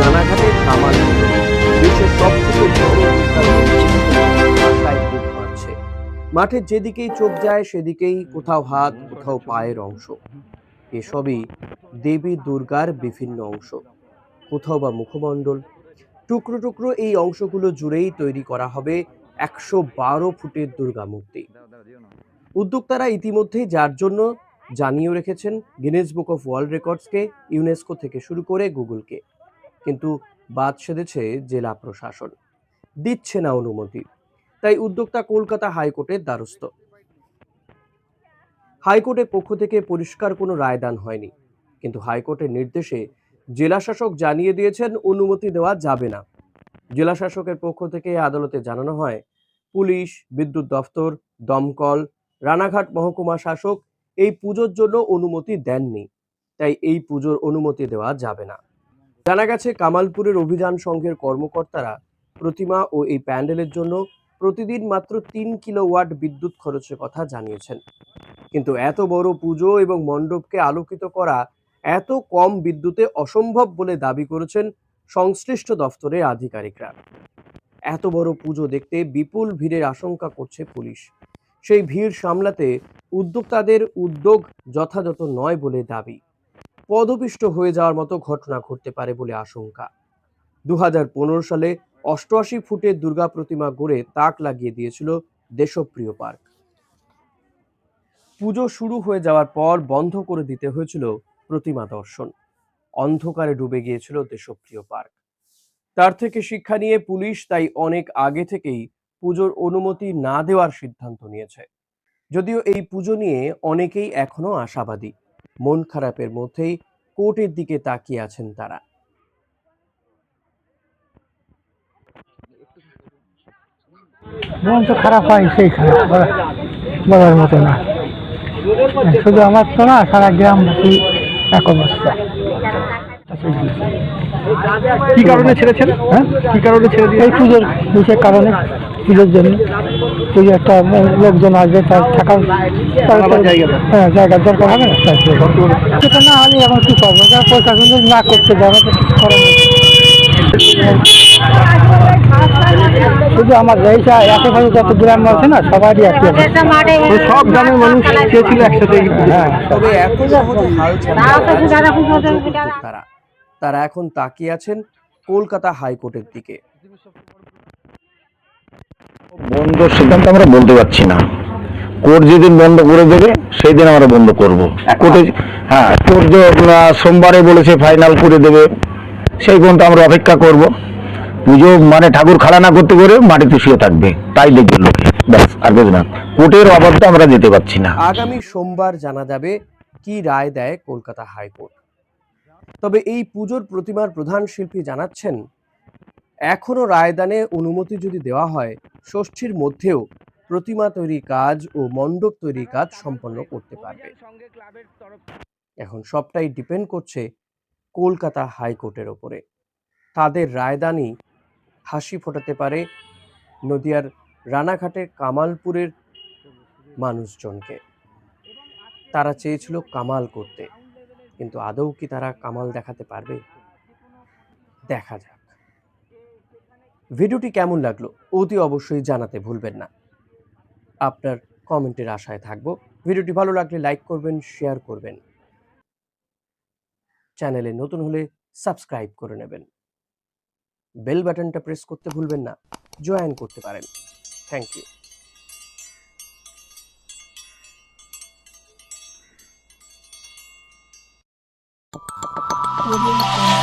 রানাঘাটের কামাল দেশের সবথেকে বড় মাঠের যেদিকেই চোখ যায়, সেদিকেই কোথাও হাত, কোথাও পায়ের অংশ। এসবই দেবী দুর্গার বিভিন্ন অংশ। কোথাও বা মুখমণ্ডল। টুকরো টুকরো এই অংশগুলো জুড়েই তৈরি করা হবে একশো বারো ফুটের দুর্গা মূর্তি। উদ্যোক্তারা ইতিমধ্যেই যার জন্য জানিয়েও রেখেছেন গিনেস বুক অফ ওয়ার্ল্ড রেকর্ডসকে ইউনেস্কো থেকে শুরু করে গুগলকে কিন্তু বাদ সেধেছে জেলা প্রশাসন। দিচ্ছে না অনুমতি। তাই উদ্যোক্তা কলকাতা হাইকোর্টের দ্বারস্থ। হাইকোর্টের পক্ষ থেকে পরিষ্কার কোনো রায়দান হয়নি। কিন্তু হাইকোর্টের নির্দেশে জেলাশাসক জানিয়ে দিয়েছেন অনুমতি দেওয়া যাবে না। জেলাশাসকের পক্ষ থেকে আদালতে জানানো হয়, পুলিশ, বিদ্যুৎ দফতর, দমকল, রানাঘাট মহকুমা শাসক এই পুজোর জন্য অনুমতি দেননি। তাই এই পুজোর অনুমতি দেওয়া যাবে না। জানা গেছে, কামালপুরের অভিযান সংঘের কর্মকর্তারা প্রতিমা ও এই প্যান্ডেলের জন্য প্রতিদিন মাত্র তিন কিলোওয়াট বিদ্যুৎ খরচের কথা জানিয়েছেন। কিন্তু এত বড় পুজো এবং মণ্ডপকে আলোকিত করা এত কম বিদ্যুতে অসম্ভব বলে দাবি করেছেন সংশ্লিষ্ট দফতরের আধিকারিকরা। এত বড় পুজো দেখতে বিপুল ভিড়ের আশঙ্কা করছে পুলিশ। সেই ভিড় সামলাতে উদ্যোক্তাদের উদ্যোগ যথাযথ নয় বলে দাবি। পদপিষ্ট হয়ে যাওয়ার মতো ঘটনা ঘটতে পারে বলে আশঙ্কা। দু হাজার পনেরো সালে অষ্টআশি ফুটে দুর্গা প্রতিমা গড়ে তাক লাগিয়ে দিয়েছিল দেশপ্রিয় পার্ক। পুজো শুরু হয়ে যাওয়ার পর বন্ধ করে দিতে হয়েছিল প্রতিমা দর্শন। অন্ধকারে ডুবে গিয়েছিল দেশপ্রিয় পার্ক। তার থেকে শিক্ষা নিয়ে পুলিশ তাই অনেক আগে থেকেই পুজোর অনুমতি না দেওয়ার সিদ্ধান্ত নিয়েছে। যদিও এই পুজো নিয়ে অনেকেই এখনও আশাবাদী। মন খারাপের মধ্যেই কোর্টের দিকে তাকিয়ে আছেন তারা। মন তো খারাপ হয় সেই খারাপ বলার মতো না। শুধু আমার তো না সারা গ্রামবাসী এক অবস্থা। কি কারণে ছেড়েছেন? হ্যাঁ? কি কারণে ছেড়ে দিয়ে এই পুজোর বিশেষ কারণে। পুজোর জন্য। পুজো একটা লোকজন আসবে তার থাকার তার জায়গা দরকার। হ্যাঁ জায়গার দরকার হবে না? তাই সেটা। না হলে এখন কি করব? যারা প্রশাসন যদি না করতে যাবে তো কিছু করার শুধু আমার এইটা আশেপাশে যত গ্রাম আছে না সবারই একই সব গ্রামের মানুষ চেয়েছিল একসাথে? হ্যাঁ। তবে তারা এখন তাকিয়ে আছেন কলকাতা হাইকোর্টের দিকে। বন্ধর সিদ্ধান্ত আমরা বলতে পারছি না। কোর্ট যেদিন বন্ধ করে দেবে সেই দিন আমরা বন্ধ করব। কোর্টে হ্যাঁ কোর্ট যে সোমবারে বলেছে ফাইনাল করে দেবে সেই পর্যন্ত আমরা অপেক্ষা করব। পুজো মানে ঠাকুর খাড়া না করতে করে মাটিতে শুয়ে থাকবে তাই দেখবে লোকে। ব্যাস আর কিছু না। কোর্টের অবাধ্যে আমরা যেতে পারছি না। আগামী সোমবার জানা যাবে কি রায় দেয় কলকাতা হাইকোর্ট। তবে এই পুজোর প্রতিমার প্রধান শিল্পী জানাচ্ছেন এখনও রায়দানে অনুমতি যদি দেওয়া হয়, ষষ্ঠীর মধ্যেও প্রতিমা তৈরি কাজ ও মণ্ডপ তৈরি কাজ সম্পন্ন করতে পারবে। এখন সবটাই ডিপেন্ড করছে কলকাতা হাইকোর্টের ওপরে। তাদের রায়দানই হাসি ফোটাতে পারে নদিয়ার রানাঘাটের কামালপুরের মানুষজনকে। তারা চেয়েছিল কামাল করতে, কিন্তু আদৌ কি তারা কামাল দেখাতে পারবে? দেখা যাক। ভিডিওটি কেমন লাগল অতি অবশ্যই জানাতে ভুলবেন না। আপনার কমেন্টের আশায় থাকব। ভিডিওটি ভালো লাগলে লাইক করবেন, শেয়ার করবেন। চ্যানেলে নতুন হলে সাবস্ক্রাইব করে নেবেন। বেল বাটনটা প্রেস করতে ভুলবেন না। জয়েন করতে পারেন। Thank you. Audio